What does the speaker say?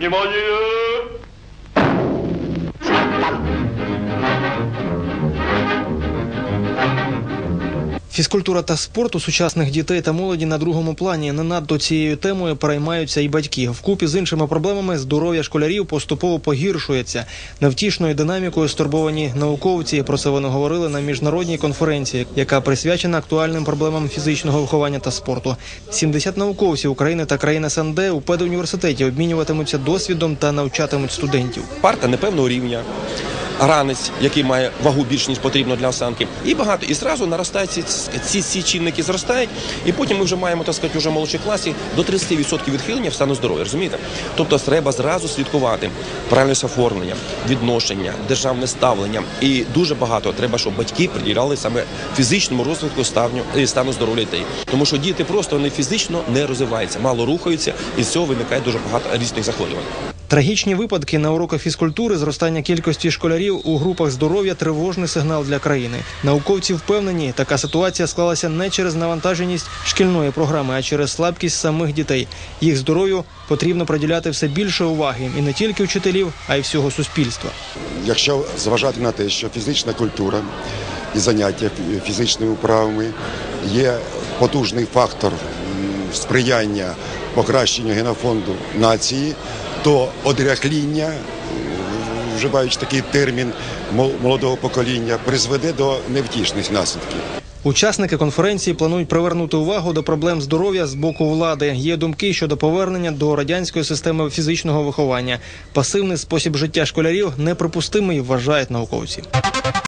義務 Фізкультура та спорт у сучасних дітей та молоді на другому плані. Не надто цією темою переймаються і батьки. Вкупі з іншими проблемами здоров'я школярів поступово погіршується. Невтішною динамікою стурбовані науковці. Про це вони говорили на міжнародній конференції, яка присвячена актуальним проблемам фізичного виховання та спорту. 70 науковців України та країн СНД у педуніверситеті обмінюватимуться досвідом та навчатимуть студентів. парта непевного рівня, ранець, який має вагу більш ніж потрібно для осанки, і багато. І зразу наростають ці, ці, ці чинники зростають, і потім ми вже маємо так сказати, вже в молодшій класі до 30% відхилення в стану здоров'я. Розумієте? Тобто треба зразу слідкувати правильність оформлення, відношення, державне ставлення. І дуже багато треба, щоб батьки приділяли саме фізичному розвитку стану, е, стану здоров'я дітей. Тому що діти просто вони фізично не розвиваються, мало рухаються, і з цього виникає дуже багато різних захворювань. Трагічні випадки на уроках фізкультури, зростання кількості школярів у групах здоров'я тривожний сигнал для країни. Науковці впевнені, така ситуація склалася не через навантаженість шкільної програми, а через слабкість самих дітей. Їх здоров'ю потрібно приділяти все більше уваги і не тільки вчителів, а й всього суспільства. Якщо зважати на те, що фізична культура і заняття фізичними вправами є потужний фактор сприяння покращенню генофонду нації, то одряхління, вживаючи такий термін мол- молодого покоління, призведе до невтішних наслідків. Учасники конференції планують привернути увагу до проблем здоров'я з боку влади. Є думки щодо повернення до радянської системи фізичного виховання. Пасивний спосіб життя школярів неприпустимий, вважають науковці.